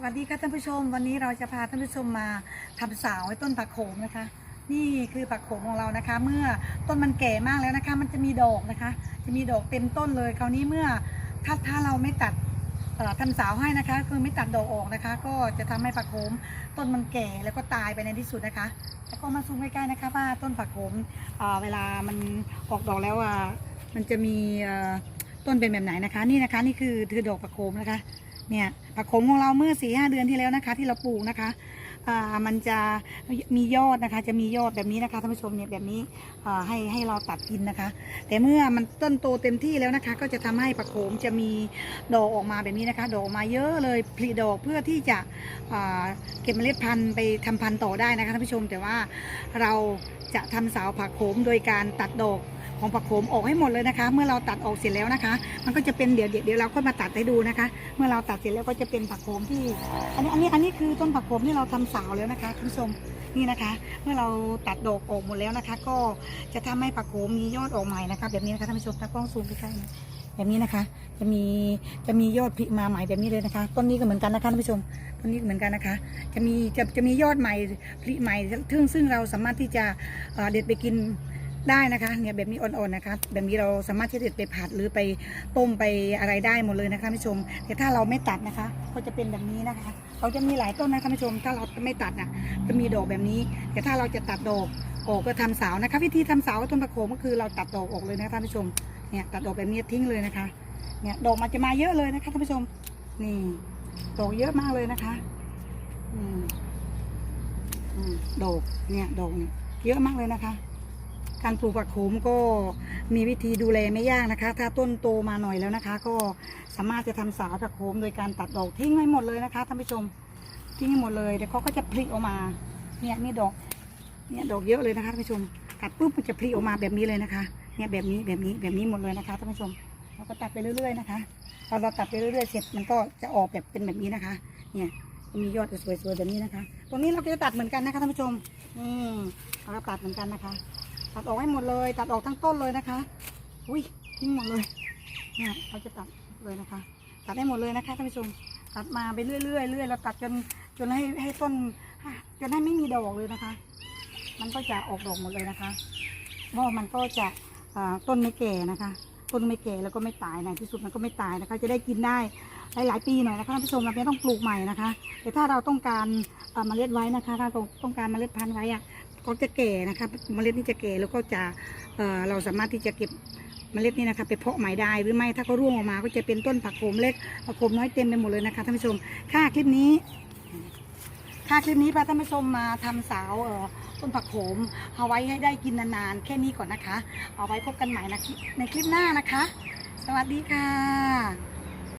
สวัสดีค่ะท่านผู้ชม วันนี้เราจะพาท่านผู้ชมมาทำสาวให้ต้นผักโขมนะคะ นี่คือผักโขมของเรานะคะ เมื่อต้นมันแก่มากแล้วนะคะ มันจะมีดอกนะคะ จะมีดอกเต็มต้นเลย คราวนี้เมื่อถ้าถ้าเราไม่ตัดเอ่อทำสาวให้นะคะ คือไม่ตัดดอกออกนะคะ ก็จะทำให้ผักโขมต้นมันแก่แล้วก็ตายไปในที่สุดนะคะ แล้วก็มาซูมใกล้ๆนะคะว่าต้นผักโขมเออเวลามันออกดอกแล้วอะมันจะมีต้นเป็นแบบไหนนะคะ นี่นะคะนี่คือคือดอกผักโขมนะคะ เนี่ยผักโขมของเราเมื่อสี่ห้าเดือนที่แล้วนะคะ ที่เราปลูกนะคะมันจะมียอดนะคะ จะมียอดแบบนี้นะคะท่านผู้ชมเนี่ยแบบนี้ให้ให้เราตัดกินนะคะ แต่เมื่อมันต้นโตเต็มที่แล้วนะคะ ก็จะทำให้ผักโขมจะมีดอกออกมาแบบนี้นะคะ ดอกมาเยอะเลยผลิดอกเพื่อที่จะเก็บเมล็ดพันธุ์ไปทำพันธุ์ต่อได้นะคะท่านผู้ชมแต่ว่าเราจะทำสาวผักโขมโดยการตัดดอก ของผักโขมออกให้หมดเลยนะคะ เมื่อเราตัดออกเสร็จแล้วนะคะ มันก็จะเป็นเดี๋ยวเดี๋ยวเราค่อยมาตัดให้ดูนะคะ เมื่อเราตัดเสร็จแล้วก็จะเป็นผักโขมที่ อันนี้อันนี้อันนี้คือต้นผักโขมที่เราทำสาวแล้วนะคะคุณผู้ชมนี่นะคะ เมื่อเราตัดดอกออกหมดแล้วนะคะ ก็จะทำให้ผักโขมมียอดออกใหม่นะคะแบบนี้นะคะท่านผู้ชมถ้ากล้องซูมใกล้ๆแบบนี้นะคะ จะมี จะมียอดผลิมาใหม่แบบนี้เลยนะคะ ต้นนี้ก็เหมือนกันนะคะท่านผู้ชม ต้นนี้เหมือนกันนะคะ จะมี จะ จะมียอดใหม่ผลิใหม่ซึ่งซึ่งเราสามารถที่จะเด็ดไปกิน ได้นะคะเนี่ยแบบนี้อ่อนๆนะคะ แบบนี้เราสามารถที่จะไปผัดหรือไปต้มไปอะไรได้หมดเลยนะคะท่านผู้ชม แต่ถ้าเราไม่ตัดนะคะ ก็จะเป็นแบบนี้นะคะเขาจะมีหลายต้นนะคะท่านผู้ชม ถ้าเราไม่ตัดน่ะจะมีดอกแบบนี้ แต่ถ้าเราจะตัดดอกออกก็ทำสาวนะคะ วิธีทำสาวต้นประโคมก็คือเราตัดดอกออกเลยนะคะท่านผู้ชมเนี่ยตัดดอกแบบนี้ทิ้งเลยนะคะเนี่ยดอกมันจะมาเยอะเลยนะคะท่านผู้ชม นี่ดอกเยอะมากเลยนะคะอืมดอกเนี่ยดอกเนี่ยเยอะมากเลยนะคะ การปลูกผักโขมก็มีวิธีดูแลไม่ยากนะคะ ถ้าต้นโตมาหน่อยแล้วนะคะ ก็สามารถจะทำสาผักโขมโดยการตัดดอกทิ้งให้หมดเลยนะคะท่านผู้ชมทิ้งให้หมดเลยเดี๋ยวเขาก็จะผลิออกมาเนี่ยนี่ดอกเนี่ยดอกเยอะเลยนะคะท่านผู้ชมตัดปุ๊บมันจะผลิออกมาแบบนี้เลยนะคะเนี่ยแบบนี้แบบนี้แบบนี้หมดเลยนะคะท่านผู้ชมเราก็ตัดไปเรื่อยๆนะคะพอเราตัดไปเรื่อยๆเสร็จมันก็จะออกแบบเป็นแบบนี้นะคะ เนี่ยมียอดสวยๆแบบนี้นะคะ ตรงนี้เราก็จะตัดเหมือนกันนะคะท่านผู้ชม อืมเราก็ตัดเหมือนกันนะคะ ตัดออกให้หมดเลย ตัดออกทั้งต้นเลยนะคะ อุ้ยทิ้งหมดเลยเนี่ยเราจะตัดเลยนะคะ ตัดให้หมดเลยนะคะท่านผู้ชมตัดมาไปเรื่อยๆเรื่อยเราตัดจนจนให้ให้ต้นจนให้ไม่มีดอกเลยนะคะ มันก็จะออกดอกหมดเลยนะคะเพราะมันก็จะต้นไม่แก่นะคะต้นไม่แก่แล้วก็ไม่ตายในที่สุดมันก็ไม่ตายนะคะ จะได้กินได้หลายๆปีหน่อยนะคะท่านผู้ชมเราไม่ต้องปลูกใหม่นะคะ แต่ถ้าเราต้องการเมล็ดไว้นะคะ ถ้าเราต้องการเมล็ดพันธุ์ไว้อะ ก็จะแก่นะคะเมล็ดนี่จะแก่แล้วก็จะเเราสามารถที่จะเก็บเมล็ดนี่นะคะไปเพาะใหม่ได้หรือไม่ถ้าเขาร่วงออกมาก็จะเป็นต้นผักโขมเล็กผักโขมน้อยเต็มไปหมดเลยนะคะท่านผู้ชมค่าคลิปนี้ค่ะคลิปนี้พาท่านผู้ชมมาทำสาวเต้นผักโขมเอาไว้ให้ได้กินนานๆแค่นี้ก่อนนะคะ เอาไว้พบกันใหม่ในคลิปหน้านะคะ สวัสดีค่ะ